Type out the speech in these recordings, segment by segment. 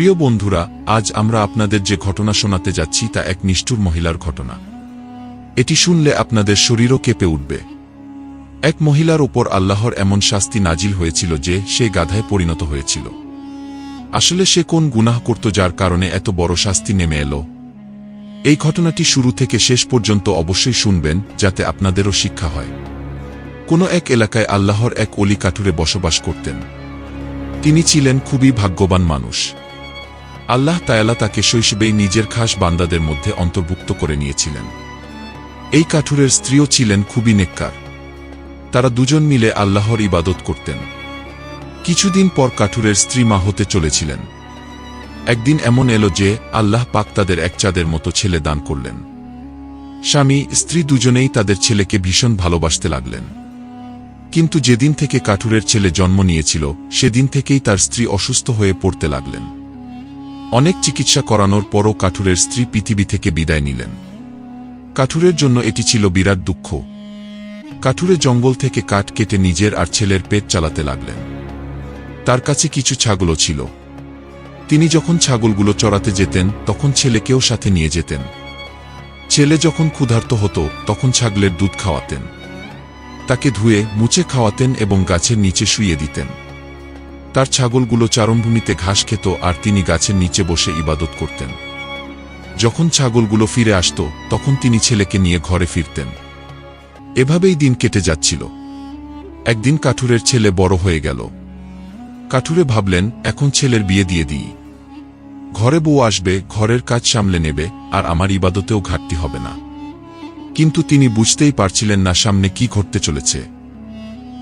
প্রিয় বন্ধুরা, আজ আমরা আপনাদের যে ঘটনা শোনাতে যাচ্ছি তা এক নিষ্ঠুর মহিলার ঘটনা। এটি শুনলে আপনাদের শরীরও কেঁপে উঠবে। এক মহিলার ওপর আল্লাহর এমন শাস্তি নাজিল হয়েছিল যে সে গাধায় পরিণত হয়েছিল। আসলে সে কোন গুনাহ করত যার কারণে এত বড় শাস্তি নেমে এলো? এই ঘটনাটি শুরু থেকে শেষ পর্যন্ত অবশ্যই শুনবেন, যাতে আপনাদেরও শিক্ষা হয়। কোনো এক এলাকায় আল্লাহর এক অলি কাঠুরে বসবাস করতেন। তিনি ছিলেন খুবই ভাগ্যবান মানুষ। আল্লাহ তায়ালা তাকে শৈশবেই নিজের খাস বান্দাদের মধ্যে অন্তর্ভুক্ত করে নিয়েছিলেন। এই কাঠুরের স্ত্রীও ছিলেন খুবই নেককার। তারা দুজন মিলে আল্লাহর ইবাদত করতেন। কিছুদিন পর কাঠুরের স্ত্রী মা হতে চলেছিলেন। একদিন এমন এলো যে আল্লাহ পাক তাদের এক চাঁদের মতো ছেলে দান করলেন। স্বামী, স্ত্রী দুজনেই তাদের ছেলেকে ভীষণ ভালোবাসতে লাগলেন। কিন্তু যেদিন থেকে কাঠুরের ছেলে জন্ম নিয়েছিল, সেদিন থেকেই তার স্ত্রী অসুস্থ হয়ে পড়তে লাগলেন। অনেক চিকিৎসা করানোর পরও কাঠুরের স্ত্রী পৃথিবী থেকে বিদায় নিলেন। কাঠুরের জন্য এটি ছিল বিরাট দুঃখ। কাঠুরে জঙ্গল থেকে কাঠ কেটে নিজের আর ছেলের পেট চালাতে লাগলেন। তার কাছে কিছু ছাগলও ছিল। তিনি যখন ছাগলগুলো চড়াতে যেতেন, তখন ছেলেকেও সাথে নিয়ে যেতেন। ছেলে যখন ক্ষুধার্ত হতো, তখন ছাগলের দুধ খাওয়াতেন। তাকে ধুয়ে, মুছে খাওয়াতেন এবং গাছের নিচে শুইয়ে দিতেন। তার ছাগলগুলো চারণভূমিতে ঘাস খেত আর তিনি গাছের নিচে বসে ইবাদত করতেন। যখন ছাগলগুলো ফিরে আসত, তখন তিনি ছেলেকে নিয়ে ঘরে ফিরতেন। এভাবেই দিন কেটে যাচ্ছিল। একদিন কাঠুরের ছেলে বড় হয়ে গেল। কাঠুরে ভাবলেন, এখন ছেলের বিয়ে দিয়ে দিই। ঘরে বউ আসবে, ঘরের কাজ সামলে নেবে, আর আমার ইবাদতেও ঘাটতি হবে না। কিন্তু তিনি বুঝতেই পারছিলেন না সামনে কি ঘটতে চলেছে।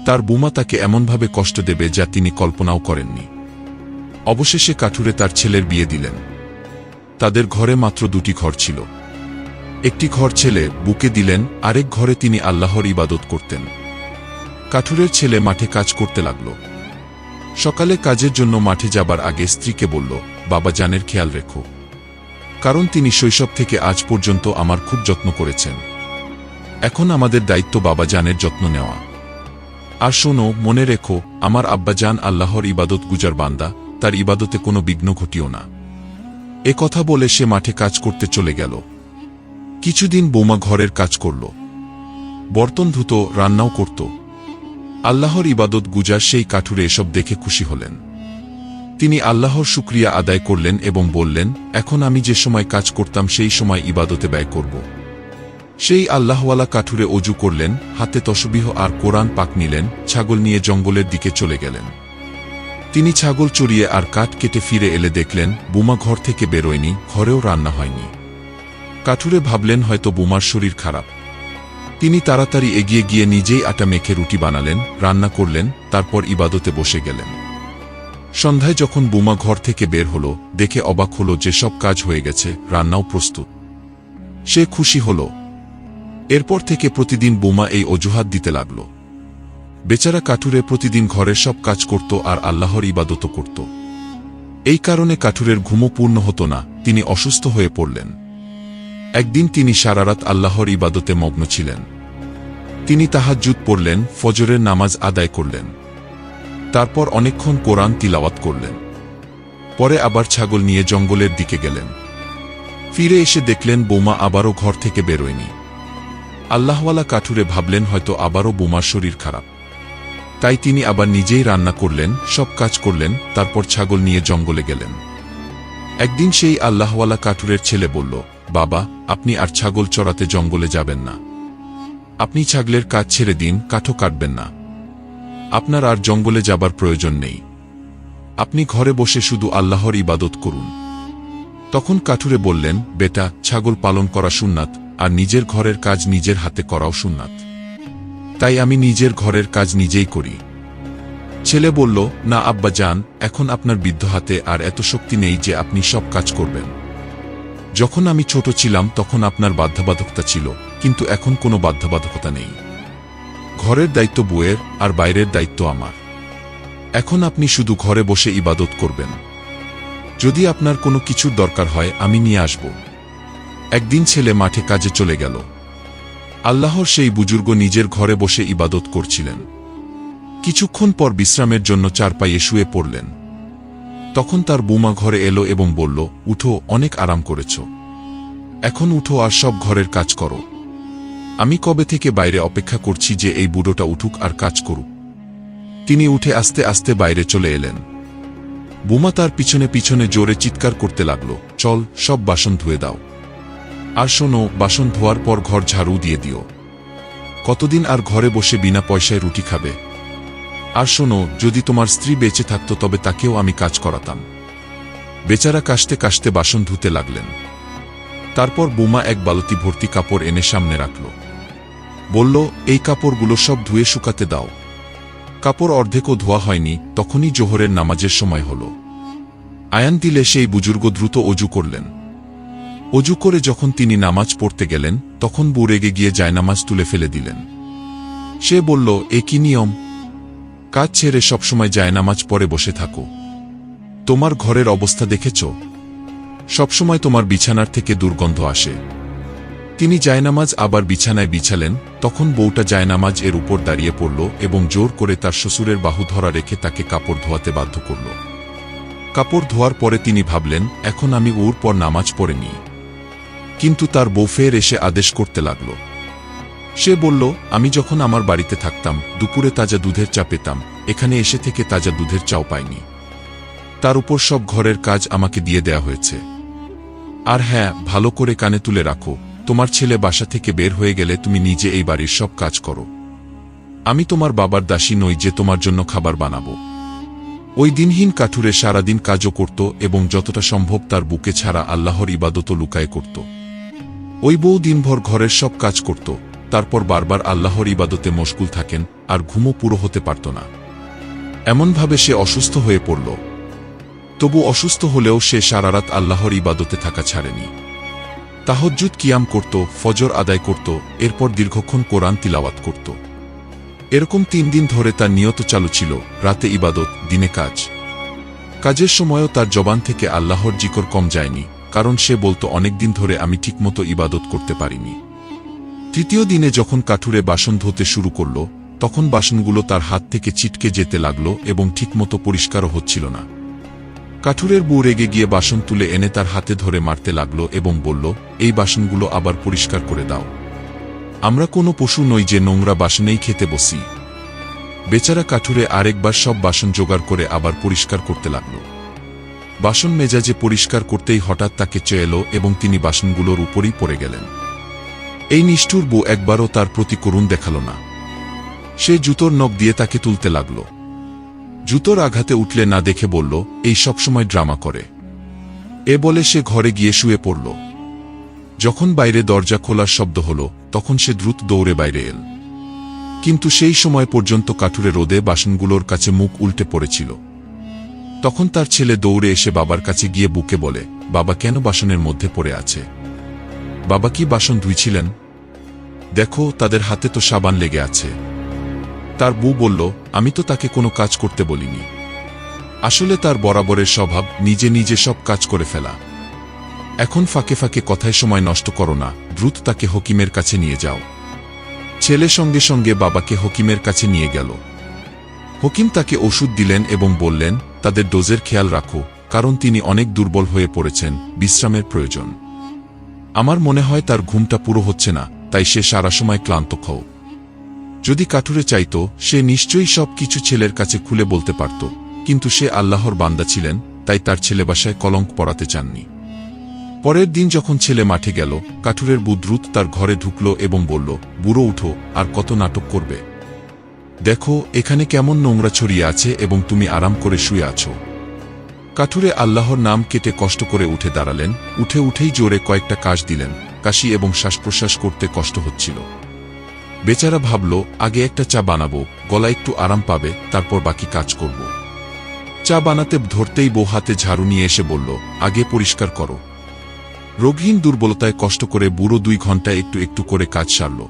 তার বুমা তাকে এমনভাবে কষ্ট দেবে যা তিনি কল্পনাও করেননি। অবশেষে কাঠুরে তার ছেলের বিয়ে দিলেন। তাদের ঘরে মাত্র দুটি ঘর ছিল। একটি ঘর ছেলে বুকে দিলেন, আরেক ঘরে তিনি আল্লাহর ইবাদত করতেন। কাঠুরের ছেলে মাঠে কাজ করতে লাগল। সকালে কাজের জন্য মাঠে যাবার আগে স্ত্রীকে বলল, বাবা, জানের খেয়াল রেখো। কারণ তিনি শৈশব থেকে আজ পর্যন্ত আমার খুব যত্ন করেছেন। এখন আমাদের দায়িত্ব বাবা জানের যত্ন নেওয়া। আর শোনো, মনে রেখো, আমার আব্বাজান আল্লাহর ইবাদত গুজার বান্দা, তার ইবাদতে কোনো বিঘ্ন ঘটিও না। এ কথা বলে সে মাঠে কাজ করতে চলে গেল। কিছুদিন বোমা ঘরের কাজ করল। বর্তন ধুত রান্নাও করত। আল্লাহর ইবাদত গুজার সেই কাঠুরে এসব দেখে খুশি হলেন। তিনি আল্লাহর শুক্রিয়া আদায় করলেন এবং বললেন, এখন আমি যে সময় কাজ করতাম, সেই সময় ইবাদতে ব্যয় করব। সেই আল্লাহওয়ালা কাঠুরে অজু করলেন, হাতে তসবিহ আর কোরআন পাক নিলেন, ছাগল নিয়ে জঙ্গলের দিকে চলে গেলেন। তিনি ছাগল চড়িয়ে আর কাঠ কেটে ফিরে এলে দেখলেন, বুমা ঘর থেকে বেরোয়নি, ঘরেও রান্না হয়নি। কাঠুরে ভাবলেন হয়তো বুমার শরীর খারাপ। তিনি তাড়াতাড়ি এগিয়ে গিয়ে নিজেই আটা মেখে রুটি বানালেন, রান্না করলেন, তারপর ইবাদতে বসে গেলেন। সন্ধ্যায় যখন বুমা ঘর থেকে বের হল, দেখে অবাক হল যে সব কাজ হয়ে গেছে, রান্নাও প্রস্তুত। সে খুশি হল এরপর থেকে প্রতিদিন বোমা এই অজুহাত দিতে লাগল। বেচারা কাঠুরে প্রতিদিন ঘরের সব কাজ করত আর আল্লাহর ইবাদত করত। এই কারণে কাঠুরের ঘুমও পূর্ণ হতো না, তিনি অসুস্থ হয়ে পড়লেন। একদিন তিনি সারারাত আল্লাহর ইবাদতে মগ্ন ছিলেন। তিনি তাহার তাহাজ্জুদ পড়লেন, ফজরের নামাজ আদায় করলেন। তারপর অনেকক্ষণ কোরআন তিলাওয়াত করলেন। পরে আবার ছাগল নিয়ে জঙ্গলের দিকে গেলেন। ফিরে এসে দেখলেন বোমা আবারও ঘর থেকে বেরোয়নি। আল্লাহওয়ালা কাঠুরে ভাবলেন হয়তো আবারও বোমার শরীর খারাপ। তাই তিনি আবার নিজেই রান্না করলেন, সব কাজ করলেন, তারপর ছাগল নিয়ে জঙ্গলে গেলেন। একদিন সেই আল্লাহওয়ালা কাঠুরের ছেলে বলল, বাবা, আপনি আর ছাগল চড়াতে জঙ্গলে যাবেন না। আপনি ছাগলের কাজ ছেড়ে দিন, কাঠও কাটবেন না। আপনার আর জঙ্গলে যাবার প্রয়োজন নেই। আপনি ঘরে বসে শুধু আল্লাহর ইবাদত করুন। তখন কাঠুরে বললেন, বেটা, ছাগল পালন করা সুন্নাত আর নিজের ঘরের কাজ নিজের হাতে করাও সুন্নাত। তাই আমি নিজের ঘরের কাজ নিজেই করি। ছেলে বলল, না আব্বা যান এখন আপনার বৃদ্ধ হাতে আর এত শক্তি নেই যে আপনি সব কাজ করবেন। যখন আমি ছোট ছিলাম তখন আপনার বাধ্যবাধকতা ছিল, কিন্তু এখন কোনো বাধ্যবাধকতা নেই। ঘরের দায়িত্ব বউয়ের আর বাইরের দায়িত্ব আমার। এখন আপনি শুধু ঘরে বসে ইবাদত করবেন। যদি আপনার কোনো কিছুর দরকার হয় আমি নিয়ে আসব। একদিন ছেলে মাঠে কাজে চলে গেল। আল্লাহর সেই বুজুর্গ নিজের ঘরে বসে ইবাদত করছিলেন। কিছুক্ষণ পর বিশ্রামের জন্য চারপাইয়ে শুয়ে পড়লেন। তখন তার বৌমা ঘরে এলো এবং বলল, উঠো, অনেক আরাম করেছ। এখন উঠো আর সব ঘরের কাজ করো। আমি কবে থেকে বাইরে অপেক্ষা করছি যে এই বুড়োটা উঠুক আর কাজ করুক? তিনি উঠে আস্তে আস্তে বাইরে চলে এলেন। বুমা তার পিছনে পিছনে জোরে চিৎকার করতে লাগল, চল, সব বাসন ধুয়ে দাও। আর শোনো বাসন ধোয়ার পর ঘর ঝাড়ু দিয়ে দিও। কতদিন আর ঘরে বসে বিনা পয়সায় রুটি খাবে? আর শোনো যদি তোমার স্ত্রী বেঁচে থাকতো তবে তাকেও আমি কাজ করাতাম। বেচারা কাশতে কাশতে বাসন ধুতে লাগলেন। তারপর বোমা এক বালতি ভর্তি কাপড় এনে সামনে রাখল। বলল, এই কাপড়গুলো সব ধুয়ে শুকাতে দাও। কাপড় অর্ধেকও ধোয়া হয়নি, তখনই জোহরের নামাজের সময় হল। আয়ান দিলে সেই বুজুর্গ দ্রুত অজু করলেন। অজু করে যখন তিনি নামাজ পড়তে গেলেন, তখন বউ রেগে গিয়ে জায়নামাজ তুলে ফেলে দিলেন। সে বলল, এ কি নিয়ম? কাজ ছেড়ে সবসময় জায়নামাজ পরে বসে থাকো। তোমার ঘরের অবস্থা দেখেছ? সবসময় তোমার বিছানার থেকে দুর্গন্ধ আসে। তিনি জায়নামাজ আবার বিছানায় বিছালেন, তখন বউটা জায়নামাজ এর উপর দাঁড়িয়ে পড়ল এবং জোর করে তার শ্বশুরের বাহু ধরা রেখে তাকে কাপড় ধোয়াতে বাধ্য করল। কাপড় ধোয়ার পরে তিনি ভাবলেন, এখন আমি ওর পর নামাজ পড়ে নিই। কিন্তু তার বউ ফের এসে আদেশ করতে লাগল। সে বলল, আমি যখন আমার বাড়িতে থাকতাম, দুপুরে তাজা দুধের চা পেতাম, এখানে এসে থেকে তাজা দুধের চাও পাইনি। তার উপর সব ঘরের কাজ আমাকে দিয়ে দেয়া হয়েছে। আর হ্যাঁ ভালো করে কানে তুলে রাখো, তোমার ছেলে বাসা থেকে বের হয়ে গেলে তুমি নিজে এই বাড়ির সব কাজ করো। আমি তোমার বাবার দাসী নই যে তোমার জন্য খাবার বানাবো। ওই দিনহীন কাঠুরে সারাদিন কাজও করত এবং যতটা সম্ভব তার বুকে ছাড়া আল্লাহর ইবাদত লুকায় করত। ওই বউ দিনভর ঘরের সব কাজ করত, তারপর বারবার আল্লাহর ইবাদতে মশগুল থাকেন আর ঘুমও পুরো হতে পারত না। এমনভাবে সে অসুস্থ হয়ে পড়ল। তবু অসুস্থ হলেও সে সারারাত আল্লাহর ইবাদতে থাকা ছাড়েনি। তাহজ্জুদ কিয়াম করত, ফজর আদায় করত, এরপর দীর্ঘক্ষণ কোরআন তিলাওয়াত করত। এরকম তিন দিন ধরে তার নিয়ত চালু ছিল, রাতে ইবাদত, দিনে কাজ। কাজের সময়ও তার জবান থেকে আল্লাহর জিকর কম যায়নি। কারণ সে বলতো, অনেকদিন ধরে আমি ঠিকমতো ইবাদত করতে পারিনি। তৃতীয় দিনে যখন কাঠুরে বাসন ধুতে শুরু করল, তখন বাসনগুলো তার হাত থেকে চিটকে যেতে লাগল এবং ঠিকমতো পরিষ্কারও হচ্ছিল না। কাঠুরের বউ রেগে গিয়ে বাসন তুলে এনে তার হাতে ধরে মারতে লাগল এবং বলল, এই বাসনগুলো আবার পরিষ্কার করে দাও। আমরা কোনো পশু নই যে নোংরা বাসনেই খেতে বসি। বেচারা কাঠুরে আরেকবার সব বাসন জোগাড় করে আবার পরিষ্কার করতে লাগল। বাসন মেজাজে পরিষ্কার করতেই হঠাৎ তাকে চেয়ে এলো এবং তিনি বাসনগুলোর উপরই পড়ে গেলেন। এই নিষ্ঠুর বউ একবারও তার প্রতি করুণ দেখাল না। সে জুতোর নখ দিয়ে তাকে তুলতে লাগল। জুতোর আঘাতে উঠলে না দেখে বলল, এই সবসময় ড্রামা করে। এ বলে সে ঘরে গিয়ে শুয়ে পড়ল। যখন বাইরে দরজা খোলার শব্দ হল, তখন সে দ্রুত দৌড়ে বাইরে এল। কিন্তু সেই সময় পর্যন্ত কাঠুরে রোদে বাসনগুলোর কাছে মুখ উল্টে পড়েছিল। তখন তার ছেলে দৌড়ে এসে বাবার কাছে গিয়ে বুকে বলে, বাবা কেন বাসনের মধ্যে পড়ে আছে? বাবা কি বাসন ধুইছিলেন? দেখো, তাদের হাতে তো সাবান লেগে আছে। তার বউ বলল, আমি তো তাকে কোনো কাজ করতে বলিনি। আসলে তার বরাবরের স্বভাব, নিজে নিজে সব কাজ করে ফেলা। এখন ফাঁকে ফাঁকে কথায় সময় নষ্ট করো না, দ্রুত তাকে হকিমের কাছে নিয়ে যাও। ছেলে সঙ্গে সঙ্গে বাবাকে হকিমের কাছে নিয়ে গেল। হকিম তাকে ওষুধ দিলেন এবং বললেন তাদের ডোজের খেয়াল রাখো, কারণ তিনি অনেক দুর্বল হয়ে পড়েছেন, বিশ্রামের প্রয়োজন। আমার মনে হয় তার ঘুমটা পুরো হচ্ছে না, তাই সে সারা সময় ক্লান্ত খাও। যদি কাঠুরে চাইত, সে নিশ্চয়ই সব কিছু ছেলের কাছে খুলে বলতে পারত, কিন্তু সে আল্লাহর বান্দা ছিলেন, তাই তার ছেলে বাসায় কলঙ্ক পড়াতে চাননি। পরের দিন যখন ছেলে মাঠে গেল, কাঠুরের বুদ্রুত তার ঘরে ঢুকল এবং বলল, বুড়ো উঠো, আর কত নাটক করবে? দেখো, এখানে কেমন নোংরা ছড়িয়ে আছে এবং তুমি আরাম করে শুয়ে আছো। কাঠুরে আল্লাহর নাম কেটে কষ্ট করে উঠে দাঁড়ালেন, উঠে উঠেই জোরে কয়েকটা কাশ দিলেন, কাশি এবং শ্বাস প্রশ্বাস করতে কষ্ট হচ্ছিল। বেচারা ভাবল, আগে একটা চা বানাবো গলা একটু আরাম পাবে, তারপর বাকি কাজ করব। চা বানাতে ধরতেই বউ হাতে ঝাড়ু নিয়ে এসে বলল, আগে পরিষ্কার করো। রোগহীন দুর্বলতায় কষ্ট করে বুড়ো দুই ঘণ্টা একটু একটু করে কাজ সারল।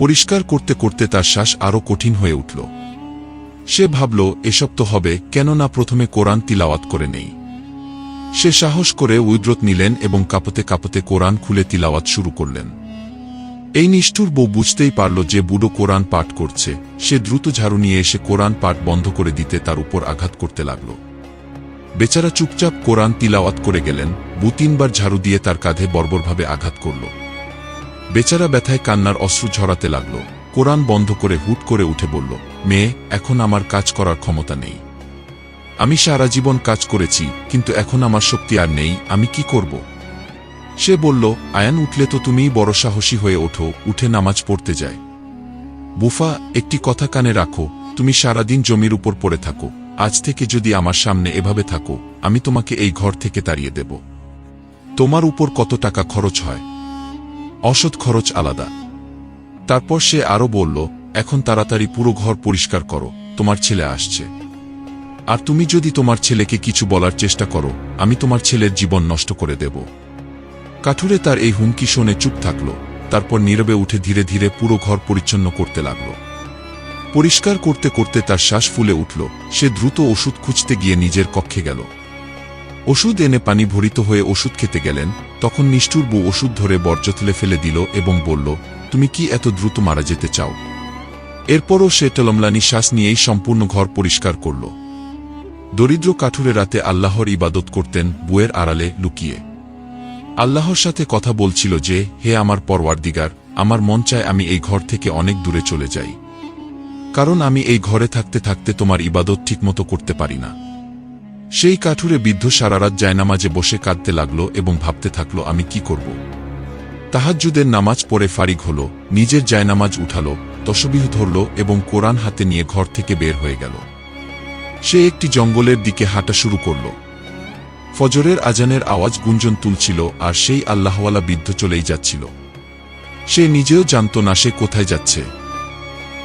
পরিষ্কার করতে করতে তার শ্বাস আরও কঠিন হয়ে উঠল। সে ভাবল, এসব তো হবে কেন না প্রথমে কোরআন তিলাওয়াত করে নেই। সে সাহস করে উইদ্রত নিলেন এবং কাপতে কাপতে কোরআন খুলে তিলাওয়াত শুরু করলেন। এই নিষ্ঠুর বউ বুঝতেই পারল যে বুড়ো কোরআন পাঠ করছে। সে দ্রুত ঝাড়ু নিয়ে এসে কোরআন পাঠ বন্ধ করে দিতে তার উপর আঘাত করতে লাগল। বেচারা চুপচাপ কোরআন তিলাওয়াত করে গেলেন। দু তিনবার ঝাড়ু দিয়ে তার কাঁধে বর্বরভাবে আঘাত করল। বেচারা ব্যথায় কান্নার অশ্রু ঝরাতে লাগল। কোরআন বন্ধ করে হুট করে উঠে বলল, মেয়ে, এখন আমার কাজ করার ক্ষমতা নেই। আমি সারা জীবন কাজ করেছি, কিন্তু এখন আমার শক্তি আর নেই, আমি কি করব? সে বলল, আয়ান, উঠলে তো তুমিই বড় সাহসী হয়ে ওঠো, উঠে নামাজ পড়তে যায় বুফা, একটি কথা কানে রাখো, তুমি সারাদিন জমির উপর পড়ে থাকো। আজ থেকে যদি আমার সামনে এভাবে থাকো, আমি তোমাকে এই ঘর থেকে তাড়িয়ে দেব। তোমার উপর কত টাকা খরচ হয় অসৎ খরচ আলাদা। তারপর সে আরও বলল, এখন তাড়াতাড়ি পুরো ঘর পরিষ্কার করো, তোমার ছেলে আসছে। আর তুমি যদি তোমার ছেলেকে কিছু বলার চেষ্টা করো, আমি তোমার ছেলের জীবন নষ্ট করে দেব। কাঠুরে তার এই হুমকি শোনে চুপ থাকল, তারপর নীরবে উঠে ধীরে ধীরে পুরো ঘর পরিচ্ছন্ন করতে লাগল। পরিষ্কার করতে করতে তার শ্বাস ফুলে উঠল, সে দ্রুত ওষুধ খুঁজতে গিয়ে নিজের কক্ষে গেল। ওষুধ এনে পানি ভরিত হয়ে ওষুধ খেতে গেলেন তখন নিষ্ঠুর বউ ওষুধ ধরে বর্জ্য তুলে ফেলে দিল এবং বলল, তুমি কি এত দ্রুত মারা যেতে চাও? এরপরও সে টলমলানি শ্বাস নিয়েই সম্পূর্ণ ঘর পরিষ্কার করল। দরিদ্র কাঠুরে রাতে আল্লাহর ইবাদত করতেন বুয়ের আড়ালে লুকিয়ে। আল্লাহর সাথে কথা বলছিল যে, হে আমার পরওয়ারদিগার, আমার মন চায় আমি এই ঘর থেকে অনেক দূরে চলে যাই। কারণ আমি এই ঘরে থাকতে থাকতে তোমার ইবাদত ঠিকমতো করতে পারি না। সেই কাঠুরে বিদ্ধ সারারাত জায়নামাজে বসে কাঁদতে লাগল এবং ভাবতে থাকল, আমি কি করব? তাহাজ্জুদের নামাজ পড়ে ফারিক হল, নিজের জায়নামাজ উঠাল, তসবিহ ধরল এবং কোরআন হাতে নিয়ে ঘর থেকে বের হয়ে গেল। সে একটি জঙ্গলের দিকে হাঁটা শুরু করল। ফজরের আজানের আওয়াজ গুঞ্জন তুলছিল আর সেই আল্লাহওয়ালা বৃদ্ধ চলেই যাচ্ছিল। সে নিজেও জানত না সে কোথায় যাচ্ছে।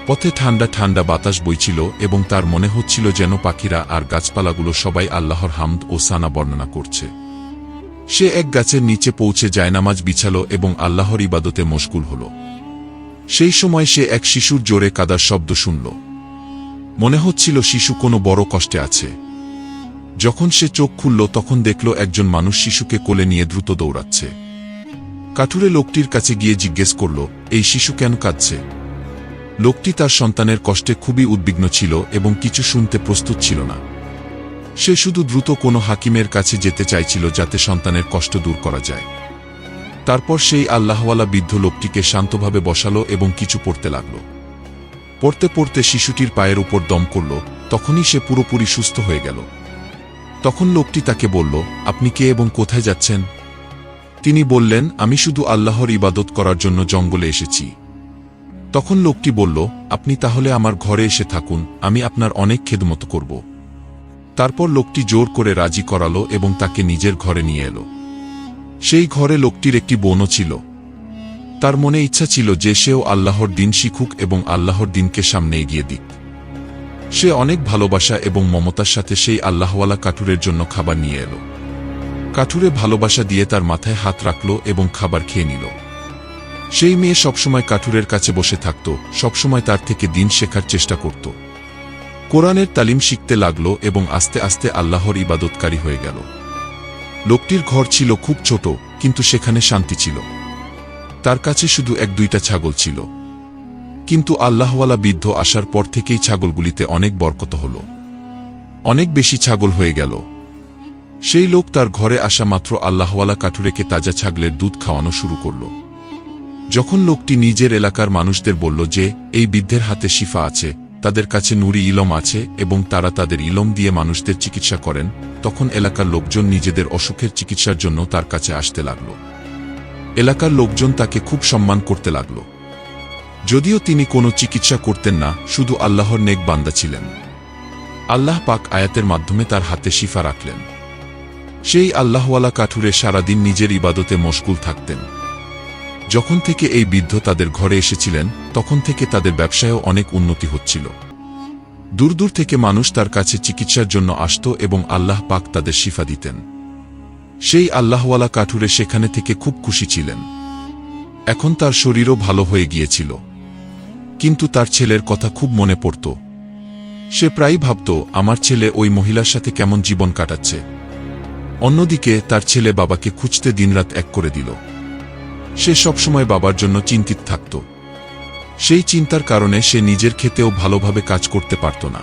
পথে ঠান্ডা ঠান্ডা বাতাস বইছিল এবং তার মনে হচ্ছিল যেন পাখিরা আর গাছপালাগুলো সবাই আল্লাহর হামদ ও সানা বর্ণনা করছে। সে এক গাছের নিচে পৌঁছে জায়নামাজ বিছাল এবং আল্লাহর ইবাদতে মশগুল হল। সেই সময় সে এক শিশুর জোরে কাদার শব্দ শুনল। মনে হচ্ছিল শিশু কোনো বড় কষ্টে আছে। যখন সে চোখ খুলল তখন দেখল একজন মানুষ শিশুকে কোলে নিয়ে দ্রুত দৌড়াচ্ছে। কাঠুরে লোকটির কাছে গিয়ে জিজ্ঞেস করল, এই শিশু কেন কাঁদছে? লোকটি তার সন্তানের কষ্টে খুবই উদ্বিগ্ন ছিল এবং কিছু শুনতে প্রস্তুত ছিল না। সে শুধু দ্রুত কোনো হাকিমের কাছে যেতে চাইছিল যাতে সন্তানের কষ্ট দূর করা যায়। তারপর সেই আল্লাহওয়ালা বৃদ্ধ লোকটিকে শান্তভাবে বসালো এবং কিছু পড়তে লাগল। পড়তে পড়তে শিশুটির পায়ের উপর দম করল, তখনই সে পুরোপুরি সুস্থ হয়ে গেল। তখন লোকটি তাকে বলল, আপনি কে এবং কোথায় যাচ্ছেন? তিনি বললেন, আমি শুধু আল্লাহর ইবাদত করার জন্য জঙ্গলে এসেছি। তখন লোকটি বলল, আপনি তাহলে আমার ঘরে এসে থাকুন, আমি আপনার অনেক খেদমত করব। তারপর লোকটি জোর করে রাজি করালো এবং তাকে নিজের ঘরে নিয়ে এলো। সেই ঘরে লোকটির একটি বোনও ছিল। তার মনে ইচ্ছা ছিল যে সেও আল্লাহর দিন শিখুক এবং আল্লাহর দিনকে সামনে এগিয়ে দিক। সে অনেক ভালোবাসা এবং মমতার সাথে সেই আল্লাহওয়ালা কাঠুরের জন্য খাবার নিয়ে এলো। কাঠুরে ভালোবাসা দিয়ে তার মাথায় হাত রাখল এবং খাবার খেয়ে নিল। সেই মেয়ে সবসময় কাঠুরের কাছে বসে থাকত, সবসময় তার থেকে দিন শেখার চেষ্টা করত। কোরআনের তালিম শিখতে লাগল এবং আস্তে আস্তে আল্লাহর ইবাদতকারী হয়ে গেল। লোকটির ঘর ছিল খুব ছোট, কিন্তু সেখানে শান্তি ছিল। তার কাছে শুধু এক দুইটা ছাগল ছিল। কিন্তু আল্লাহওয়ালা বৃদ্ধ আসার পর থেকেই ছাগলগুলিতে অনেক বরকত হল। অনেক বেশি ছাগল হয়ে গেল। সেই লোক তার ঘরে আসা মাত্র আল্লাহওয়ালা কাঠুরেকে তাজা ছাগলের দুধ খাওয়ানো শুরু করল। যখন লোকটি নিজের এলাকার মানুষদের বলল যে, এই বৃদ্ধের হাতে শিফা আছে, তাদের কাছে নুরি ইলম আছে এবং তারা তাদের ইলম দিয়ে মানুষদের চিকিৎসা করেন, তখন এলাকার লোকজন নিজেদের অসুখের চিকিৎসার জন্য তার কাছে আসতে লাগল। এলাকার লোকজন তাকে খুব সম্মান করতে লাগল। যদিও তিনি কোনো চিকিৎসা করতেন না, শুধু আল্লাহর নেক বান্দা ছিলেন। আল্লাহ পাক আয়াতের মাধ্যমে তার হাতে শিফা রাখলেন। সেই আল্লাহওয়ালা কাঠুরে সারাদিন নিজের ইবাদতে মশগুল থাকতেন। যখন থেকে এই বৃদ্ধ তাদের ঘরে এসেছিলেন, তখন থেকে তাদের ব্যবসায়ও অনেক উন্নতি হচ্ছিল। দূর দূর থেকে মানুষ তার কাছে চিকিৎসার জন্য আসত এবং আল্লাহ পাক তাদের শিফা দিতেন। সেই আল্লাহওয়ালা কাঠুরে সেখানে থেকে খুব খুশি ছিলেন। এখন তার শরীরও ভালো হয়ে গিয়েছিল। কিন্তু তার ছেলের কথা খুব মনে পড়ত। সে প্রায়ই ভাবত, আমার ছেলে ওই মহিলার সাথে কেমন জীবন কাটাচ্ছে? অন্যদিকে তার ছেলে বাবাকে খুঁজতে দিনরাত এক করে দিল। সে সবসময় বাবার জন্য চিন্তিত থাকত। সেই চিন্তার কারণে সে নিজের ক্ষেতেও ভালোভাবে কাজ করতে পারত না।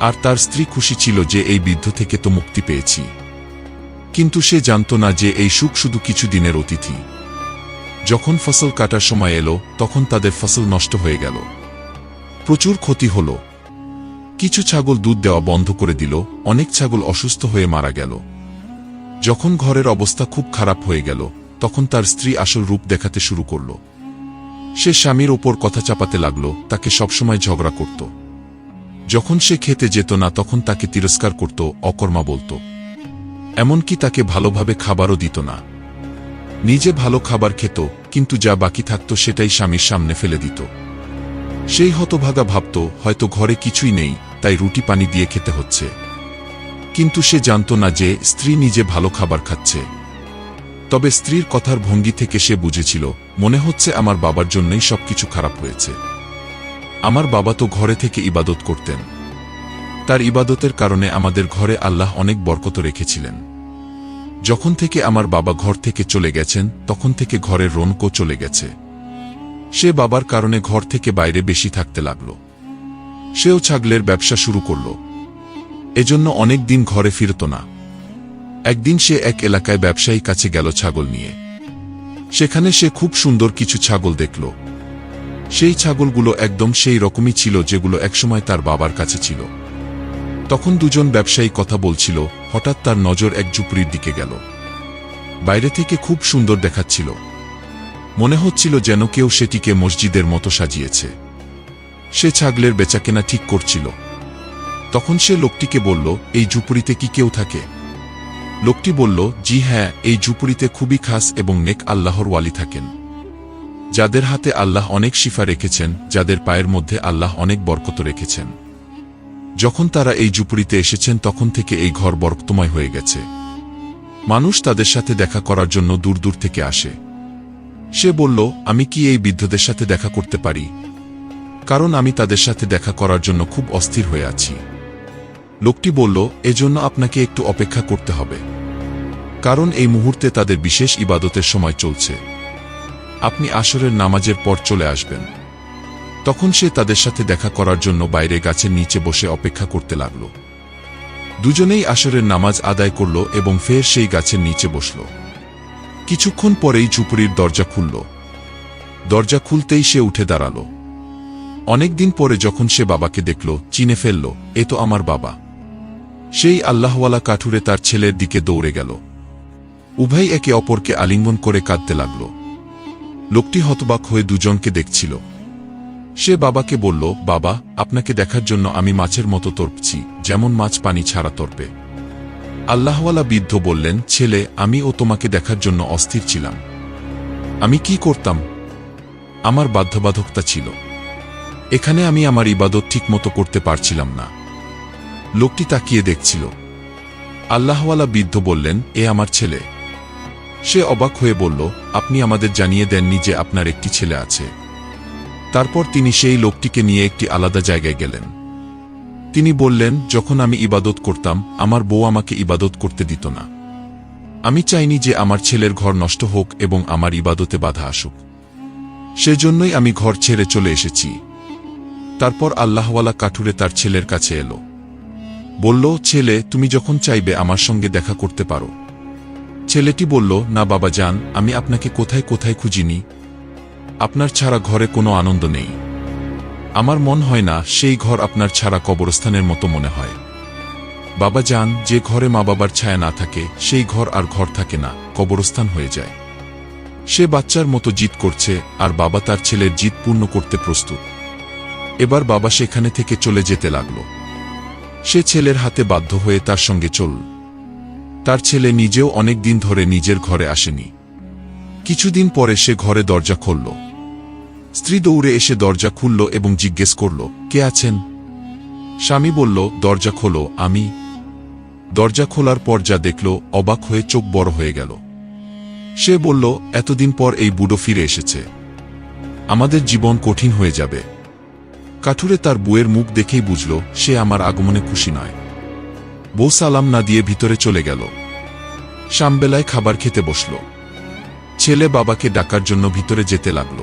আর তার স্ত্রী খুশি ছিল যে এই বৃদ্ধ থেকে তো মুক্তি পেয়েছি। কিন্তু সে জানত না যে এই সুখ শুধু কিছু দিনের অতিথি। যখন ফসল কাটার সময় এলো, তখন তাদের ফসল নষ্ট হয়ে গেল। প্রচুর ক্ষতি হল। কিছু ছাগল দুধ দেওয়া বন্ধ করে দিল, অনেক ছাগল অসুস্থ হয়ে মারা গেল। যখন ঘরের অবস্থা খুব খারাপ হয়ে গেল তখন তার স্ত্রী আসল রূপ দেখাতে শুরু করল। সে স্বামীর ওপর কথা চাপাতে লাগল, তাকে সবসময় ঝগড়া করত। যখন সে খেতে যেত না, তখন তাকে তিরস্কার করত, অকর্মা বলতো। এমনকি তাকে ভালোভাবে খাবারও দিত না। নিজে ভালো খাবার খেত, কিন্তু যা বাকি থাকত সেটাই স্বামীর সামনে ফেলে দিত। সেই হতভাগা ভাবত, হয়তো ঘরে কিছুই নেই, তাই রুটি পানি দিয়ে খেতে হচ্ছে। কিন্তু সে জানত না যে, স্ত্রী নিজে ভালো খাবার খাচ্ছে। তবে স্ত্রীর কথার ভঙ্গি থেকে সে বুঝেছিল, মনে হচ্ছে আমার বাবার জন্যই সবকিছু খারাপ হয়েছে। আমার বাবা তো ঘরে থেকে ইবাদত করতেন। তার ইবাদতের কারণে আমাদের ঘরে আল্লাহ অনেক বরকত রেখেছিলেন। যখন থেকে আমার বাবা ঘর থেকে চলে গেছেন, তখন থেকে ঘরের রৌনকও চলে গেছে। সে বাবার কারণে ঘর থেকে বাইরে বেশি থাকতে লাগল। সেও ছাগলের ব্যবসা শুরু করল। এজন্য অনেক দিন ঘরে ফিরত না। একদিন সে এক এলাকায় ব্যবসায়ী কাছে গেল ছাগল নিয়ে। সেখানে সে খুব সুন্দর কিছু ছাগল দেখল। সেই ছাগলগুলো একদম সেই রকমই ছিল যেগুলো একসময় তার বাবার কাছে ছিল। তখন দুজন ব্যবসায়ী কথা বলছিল, হঠাৎ তার নজর এক ঝুপড়ির দিকে গেল। বাইরে থেকে খুব সুন্দর দেখাচ্ছিল। মনে হচ্ছিল যেন কেউ সেটিকে মসজিদের মতো সাজিয়েছে। সে ছাগলের বেচাকেনা ঠিক করছিল। তখন সে লোকটিকে বলল, এই ঝুপড়িতে কি কেউ থাকে? লোকটি বলল, জি হ্যাঁ এই ঝুপড়িতে খুবই খাস এবং নেক আল্লাহর ওয়ালি থাকেন। যাদের হাতে আল্লাহ অনেক শিফা রেখেছেন, যাদের পায়ের মধ্যে আল্লাহ অনেক বরকত রেখেছেন। যখন তারা এই জুপুরিতে এসেছেন, তখন থেকে এই ঘর বরক্তময় হয়ে গেছে। মানুষ তাদের সাথে দেখা করার জন্য দূর দূর থেকে আসে। সে বলল, আমি কি এই বৃদ্ধদের সাথে দেখা করতে পারি? কারণ আমি তাদের সাথে দেখা করার জন্য খুব অস্থির হয়ে আছি। লোকটি বলল, এজন্য আপনাকে একটু অপেক্ষা করতে হবে। কারণ এই মুহূর্তে তাদের বিশেষ ইবাদতের সময় চলছে। আপনি আসরের নামাজের পর চলে আসবেন। তখন সে তাদের সাথে দেখা করার জন্য বাইরে গাছের নিচে বসে অপেক্ষা করতে লাগল। দুজনেই আসরের নামাজ আদায় করল এবং ফের সেই গাছের নিচে বসল। কিছুক্ষণ পরেই ঝুপড়ির দরজা খুলল। দরজা খুলতেই সে উঠে দাঁড়াল। অনেকদিন পরে যখন সে বাবাকে দেখল, চিনে ফেলল, এ তো আমার বাবা। সেই আল্লাহওয়ালা কাঠুরে তার ছেলের দিকে দৌড়ে গেল। উভয় একে অপরকে আলিঙ্গন করে কাঁদতে লাগল। লোকটি হতবাক হয়ে দুজনকে দেখছিল। সে বাবাকে বলল, বাবা, আপনাকে দেখার জন্য আমি মাছের মতো তর্পছি, যেমন মাছ পানি ছাড়া তর্পে। আল্লাহওয়ালা বৃদ্ধ বললেন, ছেলে, আমি ও তোমাকে দেখার জন্য অস্থির ছিলাম। আমি কি করতাম? আমার বাধ্যবাধকতা ছিল। এখানে আমি আমার ইবাদত ঠিকমতো করতে পারছিলাম না। লোকটি তাকিয়ে দেখছিল। আল্লাহওয়ালা বৃদ্ধ বললেন, এ আমার ছেলে। সে অবাক হয়ে বলল, আপনি আমাদের জানিয়ে দেননি যে আপনার একটি ছেলে আছে। তারপর তিনি সেই লোকটিকে নিয়ে একটি আলাদা জায়গায় গেলেন। তিনি বললেন, যখন আমি ইবাদত করতাম, আমার বউ আমাকে ইবাদত করতে দিত না। আমি চাইনি যে আমার ছেলের ঘর নষ্ট হোক এবং আমার ইবাদতে বাধা আসুক। সেজন্যই আমি ঘর ছেড়ে চলে এসেছি। তারপর আল্লাহওয়ালা কাঠুরে তার ছেলের কাছে এলো। বলল, ছেলে, তুমি যখন চাইবে আমার সঙ্গে দেখা করতে পারো। ছেলেটি বলল, না বাবা যান আমি আপনাকে কোথায় কোথায় খুঁজিনি। আপনার ছাড়া ঘরে কোনো আনন্দ নেই। আমার মন হয় না, সেই ঘর আপনার ছাড়া কবরস্থানের মতো মনে হয়। বাবা যান যে ঘরে মা বাবার ছায়া না থাকে, সেই ঘর আর ঘর থাকে না, কবরস্থান হয়ে যায়। সে বাচ্চার মতো জিত করছে, আর বাবা তার ছেলের জিত পূর্ণ করতে প্রস্তুত। এবার বাবা সেখানে থেকে চলে যেতে লাগল। সে ছেলের হাতে বাধ্য হয়ে তার সঙ্গে চল। তার ছেলে নিজেও অনেক দিন ধরে নিজের ঘরে আসেনি। কিছুদিন পরে সে ঘরে দরজা খুলল। স্ত্রী দৌড়ে এসে দরজা খুলল এবং জিজ্ঞেস করল, কে আছেন? স্বামী বলল, দরজা খোলো, আমি। দরজা খোলার পর যা দেখল, অবাক হয়ে চোখ বড় হয়ে গেল। সে বলল, এতদিন পর এই বুড়ো ফিরে এসেছে। আমাদের জীবন কঠিন হয়ে যাবে। কাঠুরে তার বউয়ের মুখ দেখেই বুঝল, সে আমার আগমনে খুশি নয়। বউ সালাম না দিয়ে ভিতরে চলে গেল। শামবেলায় খাবার খেতে বসল। ছেলে বাবাকে ডাকার জন্য ভিতরে যেতে লাগল।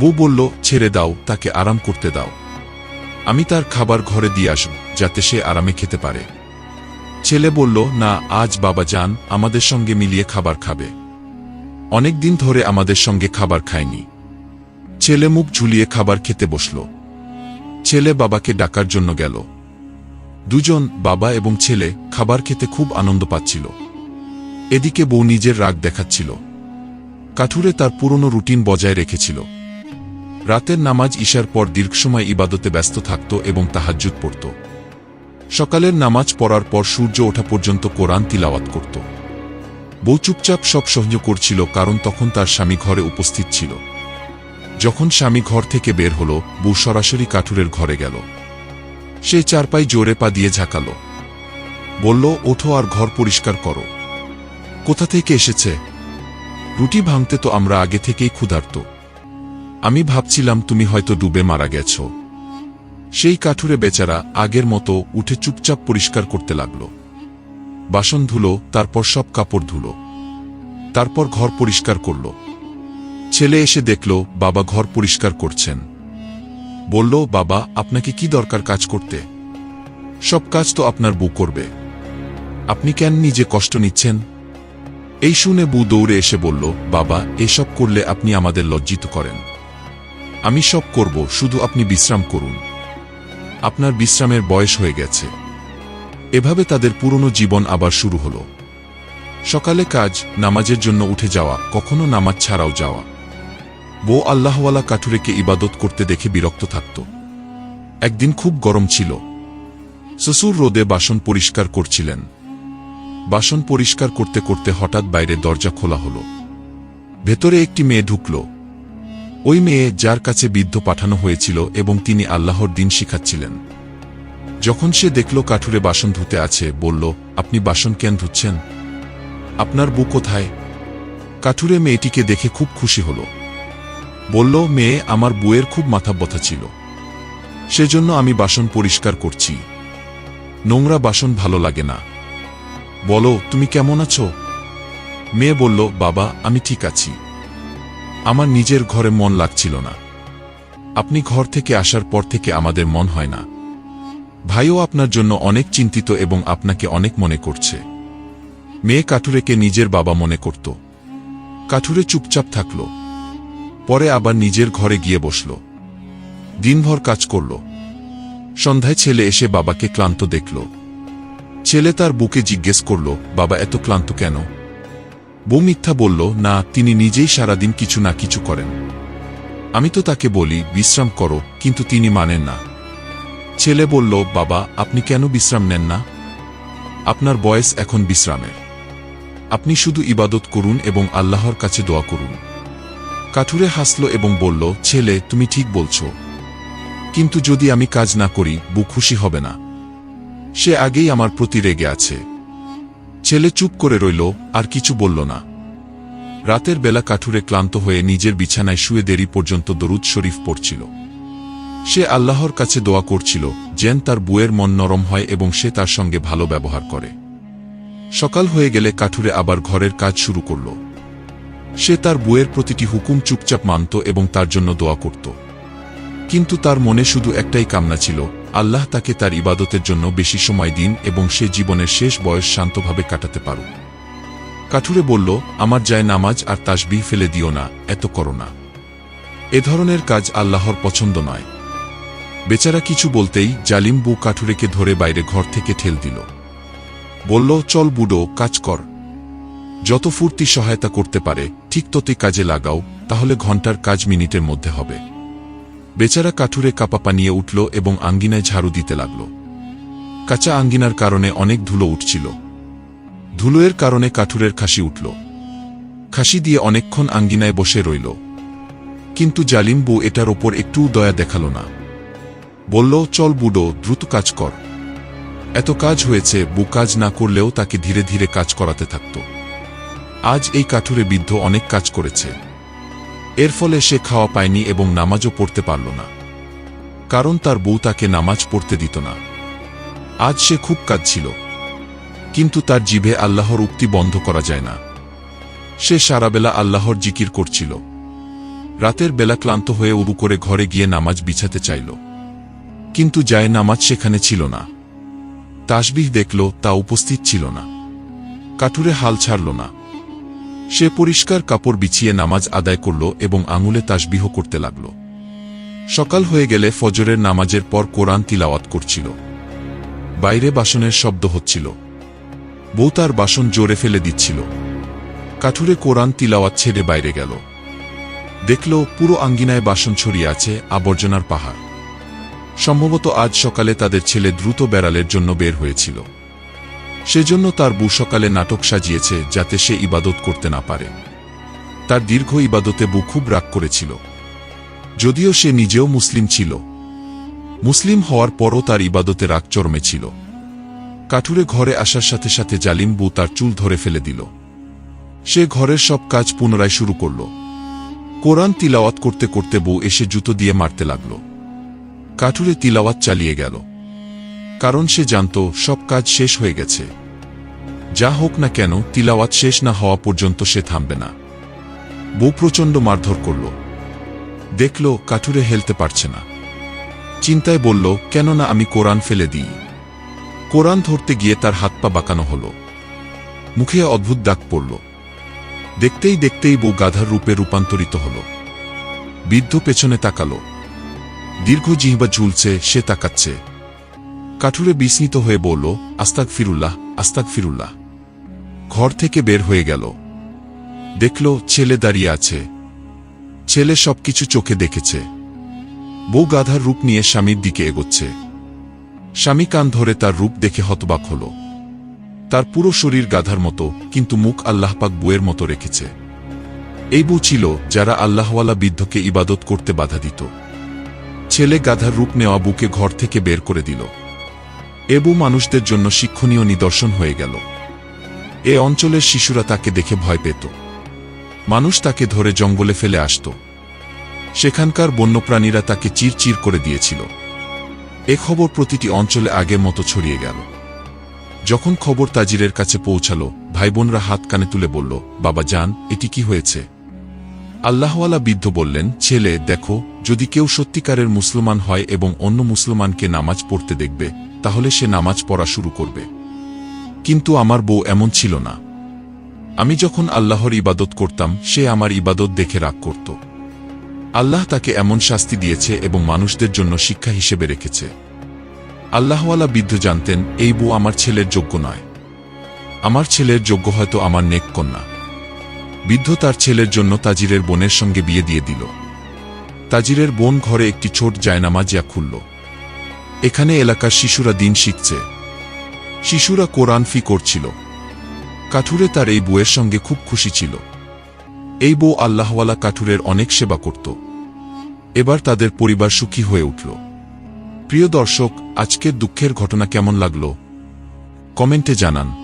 বউ বলল, ছেড়ে দাও, তাকে আরাম করতে দাও। আমি তার খাবার ঘরে দিয়ে আসব, যাতে সে আরামে খেতে পারে। ছেলে বলল, না, আজ বাবা যান, আমাদের সঙ্গে মিলিয়ে খাবার খাবে। অনেক দিন ধরে আমাদের সঙ্গে খাবার খায়নি। ছেলে মুখ ঝুলিয়ে খাবার খেতে বসল। ছেলে বাবাকে ডাকার জন্য গেল। দুজন বাবা এবং ছেলে খাবার খেতে খুব আনন্দ পাচ্ছিল। এদিকে বউ নিজের রাগ দেখাচ্ছিল। কাঠুরে তার পুরনো রুটিন বজায় রেখেছিল। রাতের নামাজ ঈশার পর দীর্ঘ সময় ইবাদতে ব্যস্ত থাকত এবং তাহাজ্জুদ পড়ত। সকালের নামাজ পড়ার পর সূর্য ওঠা পর্যন্ত কোরআন তিলাওয়াত করত। বউ চুপচাপ সব সহ্য করছিল কারণ তখন তার স্বামী ঘরে উপস্থিত ছিল। যখন স্বামী ঘর থেকে বের হল, বউ সরাসরি কাঠুরের ঘরে গেল। সে চারপাই জোরে পা দিয়ে ঝাঁকাল। বলল, ওঠো আর ঘর পরিষ্কার করো। কোথা থেকে এসেছে? রুটি ভাঙতে তো আমরা আগে থেকেই ক্ষুধার্ত। আমি ভাবছিলাম তুমি হয়তো ডুবে মারা গেছ। সেই কাঠুরে বেচারা আগের মতো উঠে চুপচাপ পরিষ্কার করতে লাগল। বাসন ধুলো, তারপর সব কাপড় ধুলো। তারপর ঘর পরিষ্কার করল। ছেলে এসে দেখল, বাবা ঘর পরিষ্কার করছেন। বলল, বাবা, আপনাকে কি দরকার কাজ করতে? সব কাজ তো আপনার বউ করবে। আপনি কেন নিজে কষ্ট নিচ্ছেন? এই শুনে বউ দৌড়ে এসে বলল, বাবা, এসব করলে আপনি আমাদের লজ্জিত করেন। আমি সব করব, শুধু আপনি বিশ্রাম করুন। আপনার বিশ্রামের বয়স হয়ে গেছে। এভাবে তাদের পুরনো জীবন আবার শুরু হল। সকালে কাজ, নামাজের জন্য উঠে যাওয়া, কখনো নামাজ ছাড়াও যাওয়া। বউ আল্লাহওয়ালা কাঠুরেকে ইবাদত করতে দেখে বিরক্ত থাকত। একদিন খুব গরম ছিল। শ্বশুর রোদে বাসন পরিষ্কার করছিলেন। বাসন পরিষ্কার করতে করতে হঠাৎ বাইরে দরজা খোলা হল। ভেতরে একটি মেয়ে ঢুকল। ওই মেয়ে যার কাছে বিদ্ধ পাঠানো হয়েছিল এবং তিনি আল্লাহর দিন শিখাচ্ছিলেন। যখন সে দেখল কাঠুরে বাসন ধুতে আছে, বলল, আপনি বাসন কেন ধুচ্ছেন? আপনার বউ কোথায়? কাঠুরে মেয়েটিকে দেখে খুব খুশি হল। বলল, মেয়ে, আমার বউয়ের খুব মাথা ব্যথা ছিল। সেজন্য আমি বাসন পরিষ্কার করছি। নোংরা বাসন ভালো লাগে না। বলো, তুমি কেমন আছো? মেয়ে বলল, বাবা, আমি ঠিক আছি। আমার নিজের ঘরে মন লাগছিল না। আপনি ঘর থেকে আসার পর থেকে আমাদের মন হয় না। ভাইও আপনার জন্য অনেক চিন্তিত এবং আপনাকে অনেক মনে করছে। মেয়ে কাঠুরেকে নিজের বাবা মনে করত। কাঠুরে চুপচাপ থাকল। পরে আবার নিজের ঘরে গিয়ে বসল। দিনভর কাজ করল। সন্ধ্যায় ছেলে এসে বাবাকে ক্লান্ত দেখল। ছেলে তার বুকে জিজ্ঞেস করল, বাবা, এত ক্লান্ত কেন? বউ মিথ্যা বলল, না, তিনি নিজেই সারাদিন কিছু না কিছু করেন। আমি তো তাকে বলি, বিশ্রাম করো, কিন্তু তিনি মানেন না। ছেলে বলল, বাবা, আপনি কেন বিশ্রাম নেন না? আপনার বয়স এখন বিশ্রামের। আপনি শুধু ইবাদত করুন এবং আল্লাহর কাছে দোয়া করুন। কাঠুরে হাসল এবং বলল, ছেলে, তুমি ঠিক বলছো। কিন্তু যদি আমি কাজ না করি বু খুশি হবে না। সে আগেই আমার প্রতি রেগে আছে। ছেলে চুপ করে রইল, আর কিছু বলল না। রাতের বেলা কাঠুরে ক্লান্ত হয়ে নিজের বিছানায় শুয়ে দেরি পর্যন্ত দরুদ শরীফ পড়ছিল। সে আল্লাহর কাছে দোয়া করছিল, যেন তার বুয়ের মন নরম হয় এবং সে তার সঙ্গে ভালো ব্যবহার করে। সকাল হয়ে গেলে কাঠুরে আবার ঘরের কাজ শুরু করল। সে তার বুয়ের প্রতিটি হুকুম চুপচাপ মানত এবং তার জন্য দোয়া করত। কিন্তু তার মনে শুধু একটাই কামনা ছিল, আল্লাহ তাকে তার ইবাদতের জন্য বেশি সময় দিন এবং সে জীবনের শেষ বয়স শান্তভাবে কাটাতে পারুক। কাঠুরে বলল, আমার যায় নামাজ আর তাসবিহ ফেলে দিও না, এত করো না। এ ধরনের কাজ আল্লাহর পছন্দ নয়। বেচারা কিছু বলতেই জালিম বু কাঠুরেকে ধরে বাইরে ঘর থেকে ঠেল দিল। বলল, চল বুডো, কাজ কর। যত ফুর্তি সহায়তা করতে পারে, ঠিক ততই কাজে লাগাও, তাহলে ঘণ্টার কাজ মিনিটের মধ্যে হবে। বেচারা কাঠুরে কাপাপা নিয়ে উঠল এবং আঙ্গিনায় ঝাড়ু দিতে লাগল। কাঁচা আঙ্গিনার কারণে অনেক ধুলো উঠছিল। ধুলোয়ের কারণে কাঠুরের খাসি উঠল। খাসি দিয়ে অনেকক্ষণ আঙ্গিনায় বসে রইল। কিন্তু জালিম এটার ওপর একটুও দয়া দেখাল না। বলল, চল বুডো, দ্রুত কাজ কর। এত কাজ হয়েছে বু কাজ না করলেও তাকে ধীরে ধীরে কাজ করাতে থাকত। আজ এই কাঠুরে বিদ্ধ অনেক কাজ করেছে। এর ফলে সে খাওয়া পায়নি এবং নামাজও পড়তে পারল না। কারণ তার বউ তাকে নামাজ পড়তে দিত না। আজ সে খুব কাঁদছিল। কিন্তু তার জিভে আল্লাহর উক্তি বন্ধ করা যায় না। সে সারাবেলা আল্লাহর জিকির করছিল। রাতের বেলা ক্লান্ত হয়ে উরু করে ঘরে গিয়ে নামাজ বিছাতে চাইল। কিন্তু যায় নামাজ সেখানে ছিল না। তাসবিহ দেখল, তা উপস্থিত ছিল না। কাঠুরে হাল ছাড়ল না। সে পরিষ্কার কাপড় বিছিয়ে নামাজ আদায় করল এবং আঙুলে তাসবিহ করতে লাগল। সকাল হয়ে গেলে ফজরের নামাজের পর কোরআন তিলাওয়াত করছিল। বাইরে বাসনের শব্দ হচ্ছিল। বউ তার বাসন জোরে ফেলে দিচ্ছিল। কাঠুরে কোরআন তিলাওয়াত ছেড়ে বাইরে গেল। দেখল পুরো আঙ্গিনায় বাসন ছড়িয়ে আছে আবর্জনার পাহাড়। সম্ভবত আজ সকালে তাদের ছেলে দ্রুত বেড়ালের জন্য বের হয়েছিল। সেজন্য তার বউ সকালে নাটক সাজিয়েছে যাতে সে ইবাদত করতে না পারে। তার দীর্ঘ ইবাদতে বু খুব রাগ করেছিল। যদিও সে নিজেও মুসলিম ছিল। মুসলিম হওয়ার পরও তার ইবাদতে রাগ চরমে ছিল কাঠুরে ঘরে আসার সাথে সাথে জালিম বু তার চুল ধরে ফেলে দিল। সে ঘরের সব কাজ পুনরায় শুরু করল। কোরআন তিলাওয়াত করতে করতে বউ এসে জুতো দিয়ে মারতে লাগল। কাঠুরে তিলাওয়াত চালিয়ে গেল। কারণ সে জানত সব কাজ শেষ হয়ে গেছে। যা হোক না কেন, তিলাওয়াত শেষ না হওয়া পর্যন্ত সে থামবে না। বউ প্রচণ্ড মারধর করল। দেখল, কাঠুরে হেলতে পারছে না। চিন্তায় বলল কেন না আমি কোরআন ফেলে দিই। কোরআন ধরতে গিয়ে তার হাত পা বাঁকানো হল। মুখে অদ্ভুত দাগ পড়ল। দেখতেই দেখতেই বউ গাধার রূপে রূপান্তরিত হল। বৃদ্ধ পেছনে তাকাল। দীর্ঘ জিহ্বা ঝুলছে, সে তাকাচ্ছে। কাঠুরে বিস্মিত হয়ে বলল আস্তাক ফিরুল্লাহ আস্তাক ফিরুল্লাহ ঘর থেকে বের হয়ে গেল। দেখল ছেলে দাঁড়িয়ে আছে। ছেলে সবকিছু চোখে দেখেছে। বউ গাধার রূপ নিয়ে স্বামীর দিকে এগোচ্ছে। স্বামী কান ধরে তার রূপ দেখে হতবাক হল। তার পুরো শরীর গাধার মতো, কিন্তু মুখ আল্লাহপাক বুয়ের মতো রেখেছে। এই বউ ছিল যারা আল্লাহওয়ালা বৃদ্ধকে ইবাদত করতে বাধা দিত। ছেলে গাধার রূপ নেওয়া বুকে ঘর থেকে বের করে দিল। এবু মানুষদের জন্য শিক্ষণীয় নিদর্শন হয়ে গেল। এ অঞ্চলের শিশুরা তাকে দেখে ভয় পেত। মানুষ তাকে ধরে জঙ্গলে ফেলে আসত। সেখানকার বন্যপ্রাণীরা তাকে চিরচির করে দিয়েছিল। এ খবর প্রতিটি অঞ্চলে আগের মতো ছড়িয়ে গেল। যখন খবর তাজিরের কাছে পৌঁছাল, ভাইবোনরা হাত কানে তুলে বলল, বাবা, যান, এটি কি হয়েছে? আল্লাহওয়ালা বৃদ্ধ বললেন, ছেলে, দেখো, যদি কেউ সত্যিকারের মুসলমান হয় এবং অন্য মুসলমানকে নামাজ পড়তে দেখবে, তাহলে সে নামাজ পড়া শুরু করবে। কিন্তু আমার বউ এমন ছিল না। আমি যখন আল্লাহর ইবাদত করতাম, সে আমার ইবাদত দেখে রাগ করত। আল্লাহ তাকে এমন শাস্তি দিয়েছে এবং মানুষদের জন্য শিক্ষা হিসেবে রেখেছে। আল্লাহওয়ালা বৃদ্ধ জানতেন, এই বউ আমার ছেলের যোগ্য নয়। আমার ছেলের যোগ্য হয়তো আমার নেক কন্যা। বৃদ্ধ তার ছেলের জন্য তাজিরের বোনের সঙ্গে বিয়ে দিয়ে দিল। তাজিরের বোন ঘরে একটি ছোট জায়নামাজিয়া খুলল। এখানে এলাকার শিশুরা দিন শিখছে। শিশুরা কোরআন ফি করছিল। কাঠুরে তার এই বউয়ের সঙ্গে খুব খুশি ছিল। এই বউ আল্লাহওয়ালা কাঠুরের অনেক সেবা করত। এবার তাদের পরিবার সুখী হয়ে উঠল। প্রিয় দর্শক, আজকের দুঃখের ঘটনা কেমন লাগল? কমেন্টে জানান।